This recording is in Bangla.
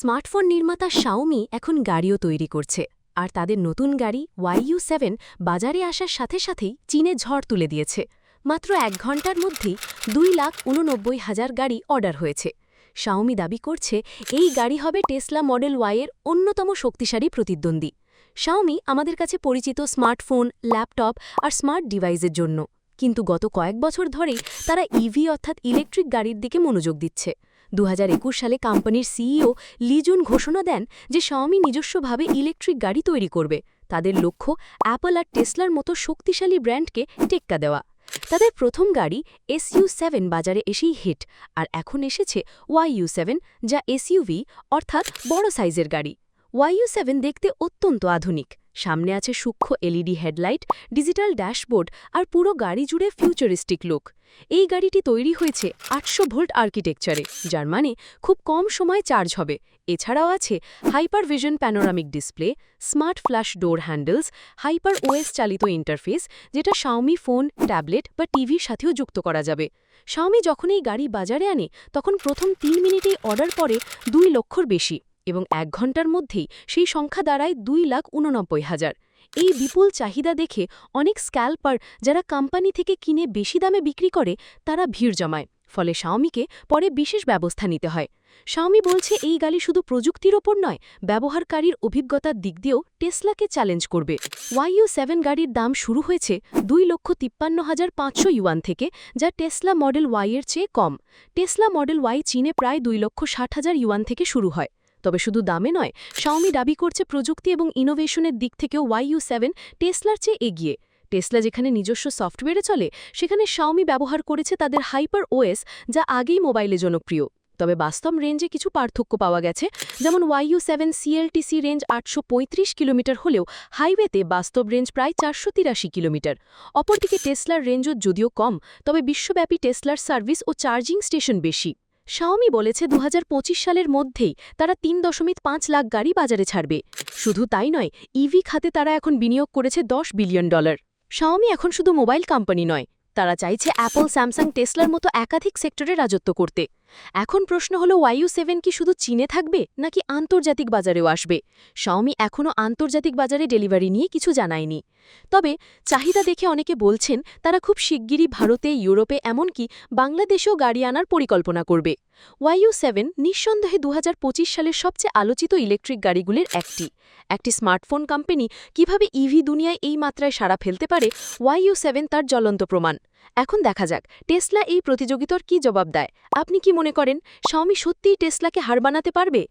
স্মার্টফোন নির্মাতা শাওমি এখন গাড়িও তৈরি করছে, আর তাদের নতুন গাড়ি ওয়াইইউ সেভেন বাজারে আসার সাথে সাথেই চীনে ঝড় তুলে দিয়েছে। মাত্র এক ঘণ্টার মধ্যেই দুই লাখ উননব্বই হাজার গাড়ি অর্ডার হয়েছে। শাওমি দাবি করছে, এই গাড়ি হবে টেসলা মডেল ওয়াইয়ের অন্যতম শক্তিশালী প্রতিদ্বন্দ্বী। শাওমি আমাদের কাছে পরিচিত স্মার্টফোন, ল্যাপটপ আর স্মার্ট ডিভাইসের জন্য। কিন্তু গত কয়েক বছর ধরেই তারা ইভি অর্থাৎ ইলেকট্রিক গাড়ির দিকে মনোযোগ দিচ্ছে। দু হাজার একুশ সালে কোম্পানির সিইও লিজুন ঘোষণা দেন যে শাওমি নিজস্বভাবে ইলেকট্রিক গাড়ি তৈরি করবে। তাদের লক্ষ্য অ্যাপল আর টেসলার মতো শক্তিশালী ব্র্যান্ডকে টেক্কা দেওয়া। তাদের প্রথম গাড়ি এসইউ সেভেন বাজারে এসেই হিট, আর এখন এসেছে ওয়াইইউ সেভেন যা এসইউভি অর্থাৎ বড় সাইজের গাড়ি। ওয়াইইউ সেভেন দেখতে অত্যন্ত আধুনিক। সামনে আছে সূক্ষ্ম এলইডি হেডলাইট, ডিজিটাল ড্যাশবোর্ড আর পুরো গাড়ি জুড়ে ফিউচারিস্টিক লুক। এই গাড়িটি তৈরি হয়েছে আটশো ভোল্ট আর্কিটেকচারে, যার মানে খুব কম সময় চার্জ হবে। এছাড়াও আছে hyper vision panoramic display, smart flash door handles, hyper OS চালিত ইন্টারফেস, যেটা শাওমি ফোন, ট্যাবলেট বা টিভির সাথেও যুক্ত করা যাবে। শাওমি যখন এই গাড়ি বাজারে আনে, তখন প্রথম তিন মিনিটেই অর্ডার পরে দুই লক্ষর বেশি। এবং এক ঘণ্টার মধ্যেই সেই সংখ্যা দাঁড়ায় দুই লাখ উননব্বই হাজার। এই বিপুল চাহিদা দেখে অনেক স্ক্যাল্পার যারা কোম্পানি থেকে কিনে বেশি দামে বিক্রি করে, তারা ভিড় জমায়। ফলে শাওমিকে পরে বিশেষ ব্যবস্থা নিতে হয়। শাওমি বলছে, এই গাড়ি শুধু প্রযুক্তির ওপর নয়, ব্যবহারকারীর অভিজ্ঞতার দিক দিয়েও টেসলাকে চ্যালেঞ্জ করবে। ওয়াইইউ সেভেন গাড়ির দাম শুরু হয়েছে দুই লক্ষ তিপ্পান্ন হাজার পাঁচশো ইউয়ান থেকে, যা টেসলা মডেল ওয়াইয়ের চেয়ে কম। টেসলা মডেল ওয়াই চীনে প্রায় দুই লক্ষ ষাট হাজার ইউয়ান থেকে শুরু হয়। তবে শুধু দামে নয় শাওমি দাবি করছে প্রযুক্তি এবং ইনোভেশনের দিক থেকেও ওয়াইইউ সেভেন টেসলার চেয়ে এগিয়ে। টেসলা যেখানে নিজস্ব সফটওয়্যারে চলে, সেখানে শাওমি ব্যবহার করেছে তাদের হাইপার ওএস যা আগেই মোবাইলে জনপ্রিয়। তবে বাস্তব রেঞ্জে কিছু পার্থক্য পাওয়া গেছে, যেমন ওয়াইইউ সেভেন সিএলটিসি রেঞ্জ আটশো পঁয়ত্রিশ কিলোমিটার হলেও হাইওয়েতে বাস্তব রেঞ্জ প্রায় চারশো তিরাশি কিলোমিটার। অপরদিকে টেসলার রেঞ্জও যদিও কম, তবে বিশ্বব্যাপী টেসলার সার্ভিস ও চার্জিং স্টেশন বেশি। শাওমি বলেছে দু হাজার পঁচিশ সালের মধ্যেই তারা তিন দশমিক পাঁচ লাখ গাড়ি বাজারে ছাড়বে। শুধু তাই নয় ইভি খাতে তারা এখন বিনিয়োগ করেছে দশ বিলিয়ন ডলার। শাওমি এখন শুধু মোবাইল কোম্পানি নয়, তারা চাইছে অ্যাপল স্যামসাং টেসলার মতো একাধিক সেক্টরে রাজত্ব করতে। এখন প্রশ্ন হলো ওয়াইউ সেভেন কি শুধু চীনে থাকবে, নাকি আন্তর্জাতিক বাজারেও আসবে? শাওমি এখনও আন্তর্জাতিক বাজারে ডেলিভারি নিয়ে কিছু জানায়নি। তবে চাহিদা দেখে অনেকে বলছেন, তারা খুব শিগগিরই ভারতে, ইউরোপে, এমনকি বাংলাদেশেও গাড়ি আনার পরিকল্পনা করবে। ওয়াইউ সেভেন নিঃসন্দেহে দু হাজার পঁচিশ সালের সবচেয়ে আলোচিত ইলেকট্রিক গাড়িগুলির একটি। একটি স্মার্টফোন কোম্পানি কীভাবে ইভি দুনিয়ায় এই মাত্রায় সাড়া ফেলতে পারে ওয়াইইউ সেভেন তার জ্বলন্ত প্রমাণ। এখন দেখা যাক, টেসলা এই প্রতিযোগিতার কি জবাব দেয়। আপনি কি মনে করেন, স্বামী সত্যিই টেসলাকে হার বানাতে পারবে?